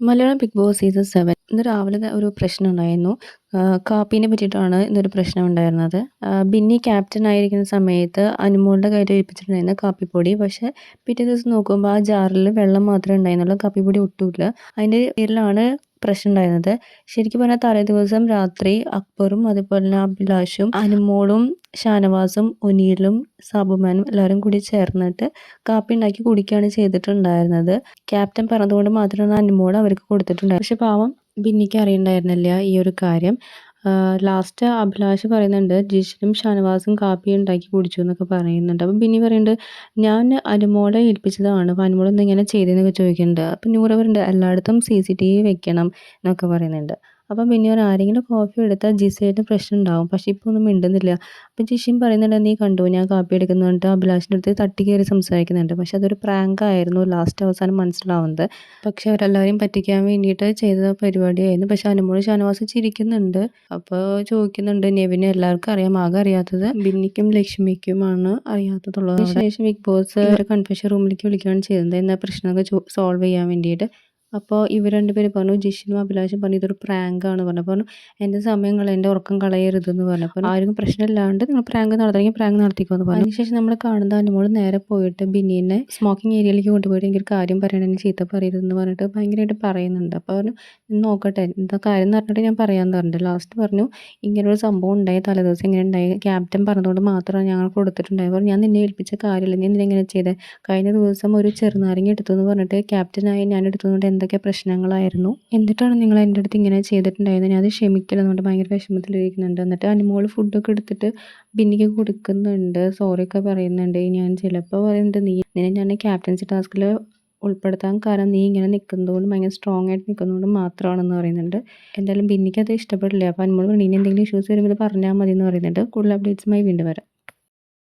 Malayalam Bigg Boss season seven ഇന്ന് രാവിലെ ഒരു പ്രശ്നം ഉണ്ടായിരുന്നു കാപ്പീനെ പറ്റിയിട്ടാണ് ഇന്നൊരു പ്രശ്നം ഉണ്ടായിരുന്നത് ബിന്നി ക്യാപ്റ്റൻ ആയിരിക്കുന്ന സമയത്ത് അനുമോളുടെ കയ്യിൽ ഒഴിപ്പിച്ചിട്ടുണ്ടായിരുന്ന കാപ്പിപ്പൊടി. പക്ഷെ പിറ്റേ ദിവസം നോക്കുമ്പോൾ ആ ജാറിൽ വെള്ളം മാത്രമേ ഉണ്ടായിരുന്നുള്ളൂ. കാപ്പിപ്പൊടി ഒട്ടുമില്ല. അതിന്റെ പേരിലാണ് പ്രശ്നം ഉണ്ടായിരുന്നത് ശരിക്കും പറഞ്ഞാൽ തലേ ദിവസം രാത്രി അക്ബറും അതുപോലെ തന്നെ അഭിലാഷും അനുമോളും ഷാനവാസും ഒനീലും സാബുമാനും എല്ലാവരും കൂടി ചേർന്നിട്ട് കാപ്പി ഉണ്ടാക്കി കുടിക്കുകയാണ് ചെയ്തിട്ടുണ്ടായിരുന്നത്. ക്യാപ്റ്റൻ പറഞ്ഞതുകൊണ്ട് മാത്രമാണ് അനുമോൾ അവർക്ക് കൊടുത്തിട്ടുണ്ടായിരുന്നത്. പക്ഷെ പാവം ബിന്നിക്ക് അറിയണ്ടായിരുന്നില്ല ഈ ഒരു കാര്യം. ലാസ്റ്റ് അഭിലാഷ് പറയുന്നുണ്ട് ജിഷിനും ഷാനവാസും കാപ്പി ഉണ്ടാക്കി കുടിച്ചു എന്നൊക്കെ പറയുന്നുണ്ട്. അപ്പം ബിനി പറയുന്നുണ്ട് ഞാൻ അനുമോളെ ഏൽപ്പിച്ചതാണ് അപ്പം അനുമോളൊന്നും ഇങ്ങനെ ചെയ്തതെന്നൊക്കെ ചോദിക്കുന്നുണ്ട്. അപ്പം നൂറ് പറയുന്നുണ്ട് എല്ലായിടത്തും സി സി ടി വി വെക്കണം എന്നൊക്കെ പറയുന്നുണ്ട്. അപ്പം പിന്നെ ഒരു ആരെങ്കിലും കോഫി എടുത്താൽ ജിസേലിന് പ്രശ്നം ഉണ്ടാവും. പക്ഷേ ഇപ്പോൾ ഒന്നും മിണ്ടുന്നില്ല. അപ്പം ജിഷിൻ പറയുന്നുണ്ട് നീ കണ്ടു ഞാൻ കാപ്പി എടുക്കുന്നുണ്ട് അഭിലാഷിന്റെ അടുത്ത് തട്ടി കയറി സംസാരിക്കുന്നുണ്ട്. പക്ഷെ അതൊരു പ്രാങ്ക് ആയിരുന്നു ലാസ്റ്റ് അവസാനം മനസ്സിലാവുന്നത്. പക്ഷെ അവരെല്ലാവരെയും പറ്റിക്കാൻ വേണ്ടിയിട്ട് ചെയ്ത പരിപാടിയായിരുന്നു. പക്ഷെ അനുമോൾ ഷാനവാസ് ചിരിക്കുന്നുണ്ട് അപ്പോൾ ചോദിക്കുന്നുണ്ട് നെവിന് എല്ലാവർക്കും അറിയാം ആകെ അറിയാത്തത് ബിന്നിക്കും ലക്ഷ്മിക്കുമാണ് അറിയാത്തതുള്ളത്. ശേഷം ബിഗ് ബോസ് കൺഫ്യൂഷൻ റൂമിലേക്ക് വിളിക്കുകയാണ് ചെയ്യുന്നത് എന്നാൽ പ്രശ്നമൊക്കെ സോൾവ് ചെയ്യാൻ വേണ്ടിയിട്ട്? അപ്പോൾ ഇവർ രണ്ടുപേരും പറഞ്ഞു ജിഷിനും അഭിലാഷും പറഞ്ഞു ഇതൊരു പ്രാങ്കാണ് പറഞ്ഞു. പറഞ്ഞു എന്റെ സമയങ്ങൾ എന്റെ ഉറക്കം കളയരുതെന്ന് പറഞ്ഞപ്പോൾ ആരും പ്രശ്നമില്ലാണ്ട് നിങ്ങൾ പ്രാങ്ക് നടത്തണമെങ്കിൽ പ്രാങ്ക് നടത്തിക്കോന്ന് പറഞ്ഞു. അതിനുശേഷം നമ്മൾ കാണുന്ന അനുമോൾ നേരെ പോയിട്ട് ബിന്നീനെ സ്മോക്കിംഗ് ഏരിയയിലേക്ക് കൊണ്ടുപോയിട്ട് എനിക്കൊരു കാര്യം പറയണം ചീത്ത പറയരുതെന്ന് പറഞ്ഞിട്ട് ഭയങ്കരമായിട്ട് പറയുന്നുണ്ട്. അപ്പോൾ പറഞ്ഞു നോക്കട്ടെ എന്താ കാര്യം എന്ന് പറഞ്ഞിട്ട് ഞാൻ പറയാമെന്ന് പറഞ്ഞിട്ട് ലാസ്റ്റ് പറഞ്ഞു ഇങ്ങനൊരു സംഭവം ഉണ്ടായി തലേദിവസം ഇങ്ങനെ ഉണ്ടായി. ക്യാപ്റ്റൻ പറഞ്ഞതുകൊണ്ട് മാത്രമാണ് ഞങ്ങൾ കൊടുത്തിട്ടുണ്ടായത്. പറഞ്ഞു ഞാൻ നിന്നെ ഏൽപ്പിച്ച കാര്യമില്ല നീ എന്തിനാ ഇങ്ങനെ ചെയ്തത് കഴിഞ്ഞ ദിവസം ഒരു ചെറുനാരങ്ങി എടുത്തു എന്ന് പറഞ്ഞിട്ട് ക്യാപ്റ്റനായി ഞാൻ എടുത്തതുകൊണ്ട് എന്തൊക്കെ പ്രശ്നങ്ങളായിരുന്നു? എന്നിട്ടാണ് നിങ്ങൾ എന്റെ അടുത്ത് ഇങ്ങനെ ചെയ്തിട്ടുണ്ടായിരുന്നത് ഞാൻ അത് ക്ഷമിക്കില്ല എന്നുകൊണ്ട് ഭയങ്കര വിഷമത്തിലിരിക്കുന്നുണ്ട്. എന്നിട്ട് അനുമോൾ ഫുഡൊക്കെ എടുത്തിട്ട് ബിന്നിക്ക് കൊടുക്കുന്നുണ്ട്. സോറിയൊക്കെ പറയുന്നുണ്ട്. ഞാൻ ചിലപ്പോൾ പറയുന്നുണ്ട് നീ നിന്നെ ഞാൻ ക്യാപ്റ്റൻസി ടാസ്കിൽ ഉൾപ്പെടുത്താൻ കാരണം നീ ഇങ്ങനെ നിൽക്കുന്നതുകൊണ്ട് ഭയങ്കര സ്ട്രോങ് ആയിട്ട് നിൽക്കുന്നതുകൊണ്ട് മാത്രമാണെന്ന് പറയുന്നുണ്ട്. എന്തായാലും ബിന്നിക്ക് അത് ഇഷ്ടപ്പെടില്ല. അപ്പോൾ അനുമോൾ പറഞ്ഞു ഇനി എന്തെങ്കിലും ഇഷ്യൂസ് വരുമ്പോൾ പറഞ്ഞാൽ മതി എന്ന് പറയുന്നുണ്ട്. കൂടുതൽ അപ്ഡേറ്റ്സുമായി വീണ്ടും വരാം.